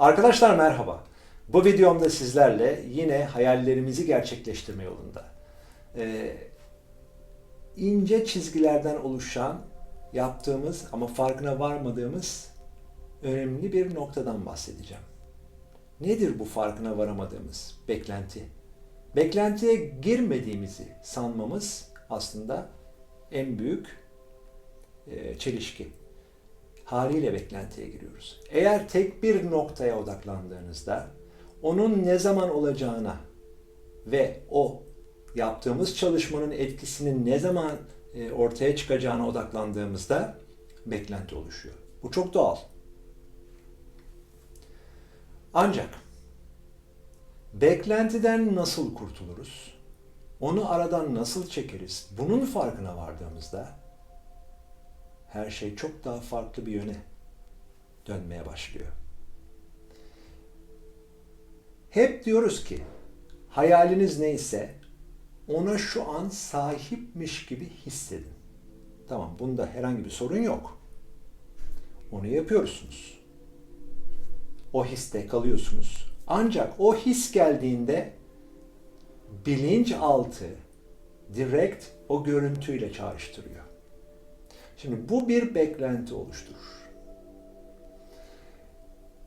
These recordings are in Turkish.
Arkadaşlar merhaba. Bu videomda sizlerle yine hayallerimizi gerçekleştirme yolunda e, ince çizgilerden oluşan yaptığımız ama farkına varmadığımız önemli bir noktadan bahsedeceğim. Nedir bu farkına varamadığımız beklenti? Beklentiye girmediğimizi sanmamız aslında en büyük e, çelişki haliyle beklentiye giriyoruz. Eğer tek bir noktaya odaklandığınızda onun ne zaman olacağına ve o yaptığımız çalışmanın etkisinin ne zaman e, ortaya çıkacağına odaklandığımızda beklenti oluşuyor. Bu çok doğal. Ancak beklentiden nasıl kurtuluruz? Onu aradan nasıl çekeriz? Bunun farkına vardığımızda her şey çok daha farklı bir yöne dönmeye başlıyor. Hep diyoruz ki hayaliniz neyse ona şu an sahipmiş gibi hissedin. Tamam bunda herhangi bir sorun yok. Onu yapıyorsunuz. O histe kalıyorsunuz. Ancak o his geldiğinde bilinçaltı direkt o görüntüyle çağrıştırıyor. Şimdi bu bir beklenti oluşturur.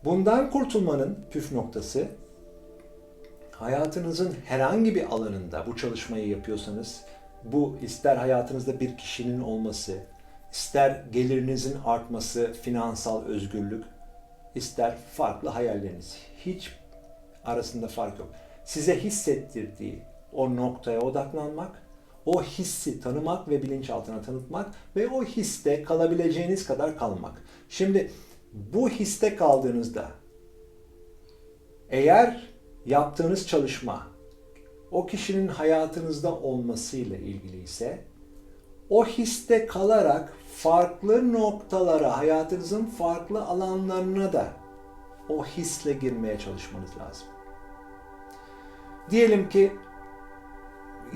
Bundan kurtulmanın püf noktası hayatınızın herhangi bir alanında bu çalışmayı yapıyorsanız bu ister hayatınızda bir kişinin olması, ister gelirinizin artması, finansal özgürlük, ister farklı hayalleriniz. Hiç arasında fark yok. Size hissettirdiği o noktaya odaklanmak o hissi tanımak ve bilinçaltına tanıtmak ve o histe kalabileceğiniz kadar kalmak. Şimdi bu histe kaldığınızda eğer yaptığınız çalışma o kişinin hayatınızda olmasıyla ilgili ise o histe kalarak farklı noktalara, hayatınızın farklı alanlarına da o hisle girmeye çalışmanız lazım. Diyelim ki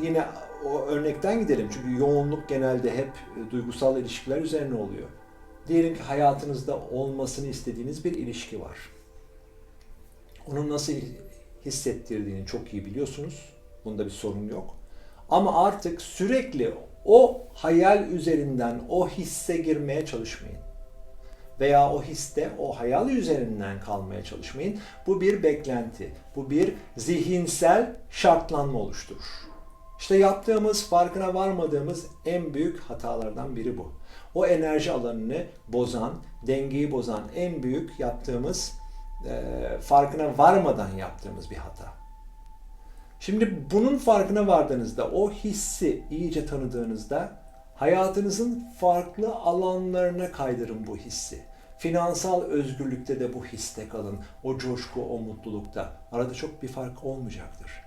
yine o örnekten gidelim çünkü yoğunluk genelde hep e, duygusal ilişkiler üzerine oluyor. Diyelim ki hayatınızda olmasını istediğiniz bir ilişki var. Onun nasıl hissettirdiğini çok iyi biliyorsunuz. Bunda bir sorun yok. Ama artık sürekli o hayal üzerinden o hisse girmeye çalışmayın. Veya o histe, o hayal üzerinden kalmaya çalışmayın. Bu bir beklenti, bu bir zihinsel şartlanma oluşturur. İşte yaptığımız, farkına varmadığımız en büyük hatalardan biri bu. O enerji alanını bozan, dengeyi bozan en büyük yaptığımız, e, farkına varmadan yaptığımız bir hata. Şimdi bunun farkına vardığınızda, o hissi iyice tanıdığınızda hayatınızın farklı alanlarına kaydırın bu hissi. Finansal özgürlükte de bu histe kalın. O coşku, o mutlulukta. Arada çok bir fark olmayacaktır.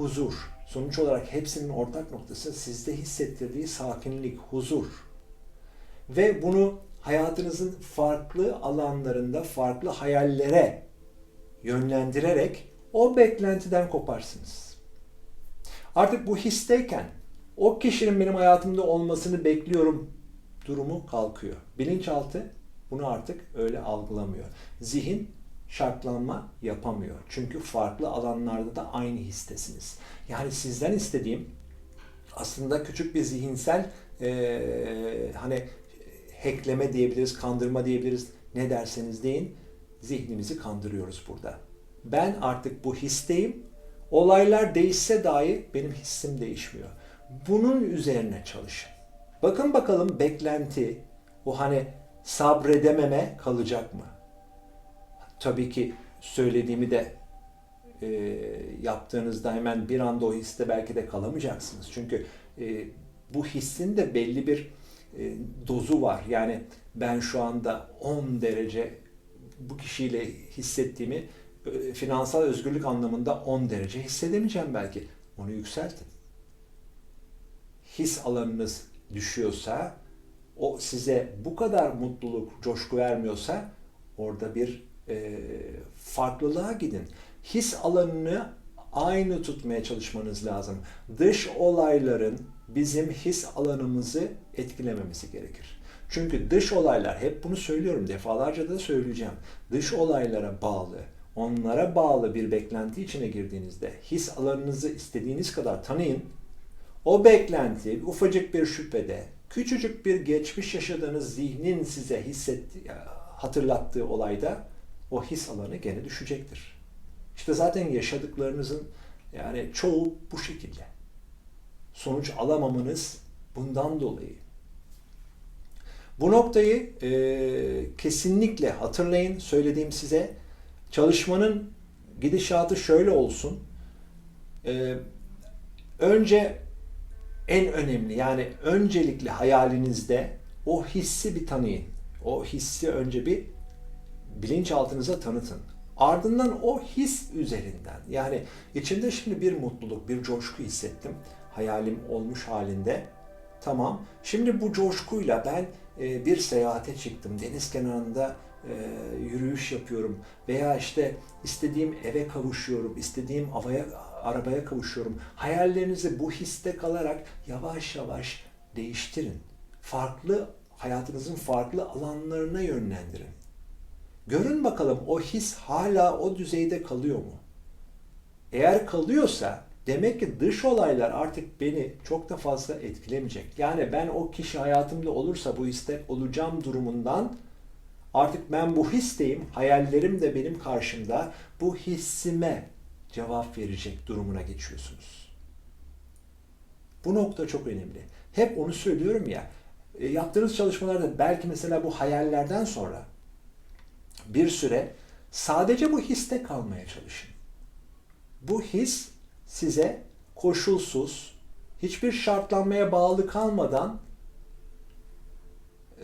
Huzur, Sonuç olarak hepsinin ortak noktası sizde hissettirdiği sakinlik, huzur. Ve bunu hayatınızın farklı alanlarında farklı hayallere yönlendirerek o beklentiden koparsınız. Artık bu histeyken o kişinin benim hayatımda olmasını bekliyorum durumu kalkıyor. Bilinçaltı bunu artık öyle algılamıyor. Zihin şartlanma yapamıyor. Çünkü farklı alanlarda da aynı histesiniz. Yani sizden istediğim aslında küçük bir zihinsel e, hani hackleme diyebiliriz, kandırma diyebiliriz. Ne derseniz deyin. Zihnimizi kandırıyoruz burada. Ben artık bu histeyim. Olaylar değişse dahi benim hissim değişmiyor. Bunun üzerine çalışın. Bakın bakalım beklenti, o hani sabredememe kalacak mı? Tabii ki söylediğimi de e, yaptığınızda hemen bir anda o hisse belki de kalamayacaksınız. Çünkü e, bu hissin de belli bir e, dozu var. Yani ben şu anda 10 derece bu kişiyle hissettiğimi e, finansal özgürlük anlamında 10 derece hissedemeyeceğim belki. Onu yükseltin. His alanınız düşüyorsa, o size bu kadar mutluluk, coşku vermiyorsa orada bir e, farklılığa gidin. His alanını aynı tutmaya çalışmanız lazım. Dış olayların bizim his alanımızı etkilememesi gerekir. Çünkü dış olaylar, hep bunu söylüyorum, defalarca da söyleyeceğim. Dış olaylara bağlı, onlara bağlı bir beklenti içine girdiğinizde his alanınızı istediğiniz kadar tanıyın. O beklenti ufacık bir şüphede, küçücük bir geçmiş yaşadığınız zihnin size hissetti, hatırlattığı olayda o his alanı gene düşecektir. İşte zaten yaşadıklarınızın yani çoğu bu şekilde. Sonuç alamamanız bundan dolayı. Bu noktayı e, kesinlikle hatırlayın. Söylediğim size çalışmanın gidişatı şöyle olsun. E, önce en önemli yani öncelikle hayalinizde o hissi bir tanıyın. O hissi önce bir bilinçaltınıza tanıtın. Ardından o his üzerinden yani içimde şimdi bir mutluluk, bir coşku hissettim. Hayalim olmuş halinde. Tamam. Şimdi bu coşkuyla ben e, bir seyahate çıktım. Deniz kenarında e, yürüyüş yapıyorum veya işte istediğim eve kavuşuyorum, istediğim havaya, arabaya kavuşuyorum. Hayallerinizi bu histe kalarak yavaş yavaş değiştirin. Farklı hayatınızın farklı alanlarına yönlendirin. Görün bakalım o his hala o düzeyde kalıyor mu? Eğer kalıyorsa demek ki dış olaylar artık beni çok da fazla etkilemeyecek. Yani ben o kişi hayatımda olursa bu istek olacağım durumundan artık ben bu histeyim, hayallerim de benim karşımda bu hissime cevap verecek durumuna geçiyorsunuz. Bu nokta çok önemli. Hep onu söylüyorum ya, e, yaptığınız çalışmalarda belki mesela bu hayallerden sonra bir süre sadece bu histe kalmaya çalışın. Bu his size koşulsuz, hiçbir şartlanmaya bağlı kalmadan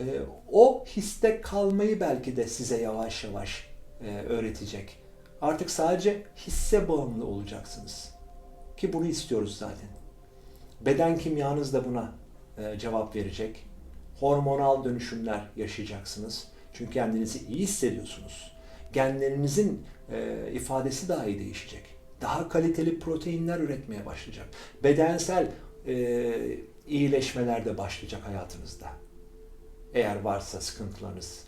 e, o histe kalmayı belki de size yavaş yavaş e, öğretecek. Artık sadece hisse bağımlı olacaksınız. Ki bunu istiyoruz zaten. Beden kimyanız da buna e, cevap verecek. Hormonal dönüşümler yaşayacaksınız. Çünkü kendinizi iyi hissediyorsunuz. Genlerinizin e, ifadesi daha iyi değişecek. Daha kaliteli proteinler üretmeye başlayacak. Bedensel e, iyileşmeler de başlayacak hayatınızda. Eğer varsa sıkıntılarınız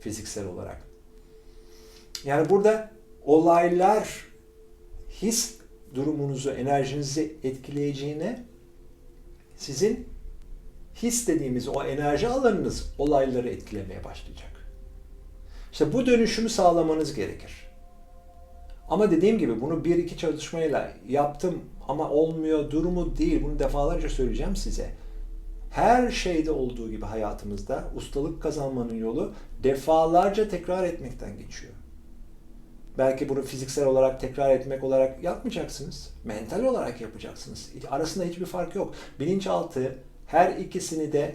fiziksel olarak. Yani burada olaylar his durumunuzu, enerjinizi etkileyeceğine sizin his dediğimiz o enerji alanınız olayları etkilemeye başlayacak. İşte bu dönüşümü sağlamanız gerekir. Ama dediğim gibi bunu bir iki çalışmayla yaptım ama olmuyor durumu değil. Bunu defalarca söyleyeceğim size. Her şeyde olduğu gibi hayatımızda ustalık kazanmanın yolu defalarca tekrar etmekten geçiyor. Belki bunu fiziksel olarak tekrar etmek olarak yapmayacaksınız. Mental olarak yapacaksınız. Arasında hiçbir fark yok. Bilinçaltı her ikisini de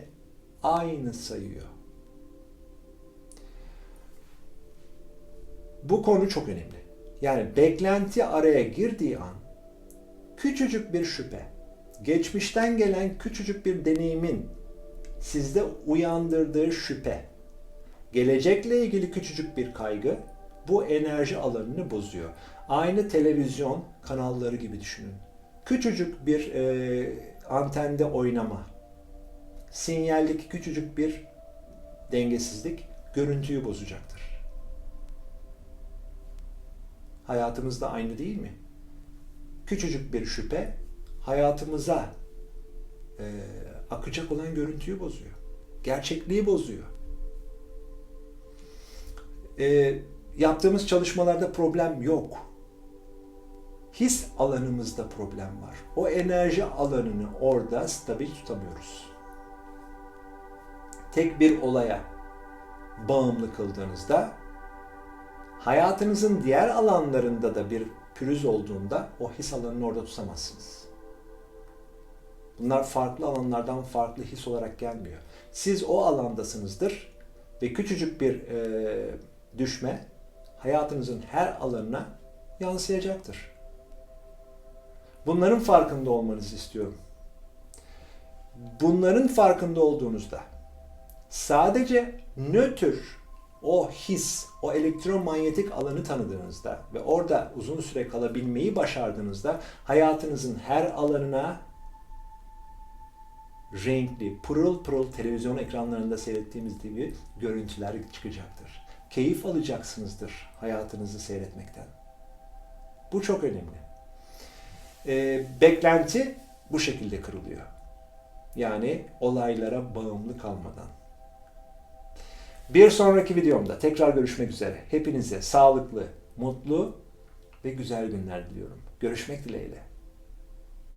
aynı sayıyor. Bu konu çok önemli. Yani beklenti araya girdiği an küçücük bir şüphe, geçmişten gelen küçücük bir deneyimin sizde uyandırdığı şüphe, gelecekle ilgili küçücük bir kaygı bu enerji alanını bozuyor. Aynı televizyon kanalları gibi düşünün. Küçücük bir e, antende oynama, sinyaldeki küçücük bir dengesizlik görüntüyü bozacaktır. Hayatımızda aynı değil mi? Küçücük bir şüphe hayatımıza e, akacak olan görüntüyü bozuyor. Gerçekliği bozuyor. E, yaptığımız çalışmalarda problem yok. His alanımızda problem var. O enerji alanını orada stabil tutamıyoruz tek bir olaya bağımlı kıldığınızda hayatınızın diğer alanlarında da bir pürüz olduğunda o his alanını orada tutamazsınız. Bunlar farklı alanlardan farklı his olarak gelmiyor. Siz o alandasınızdır ve küçücük bir e, düşme hayatınızın her alanına yansıyacaktır. Bunların farkında olmanızı istiyorum. Bunların farkında olduğunuzda Sadece nötr o his, o elektromanyetik alanı tanıdığınızda ve orada uzun süre kalabilmeyi başardığınızda hayatınızın her alanına renkli, pırıl pırıl televizyon ekranlarında seyrettiğimiz gibi görüntüler çıkacaktır. Keyif alacaksınızdır hayatınızı seyretmekten. Bu çok önemli. Ee, beklenti bu şekilde kırılıyor. Yani olaylara bağımlı kalmadan. Bir sonraki videomda tekrar görüşmek üzere. Hepinize sağlıklı, mutlu ve güzel günler diliyorum. Görüşmek dileğiyle.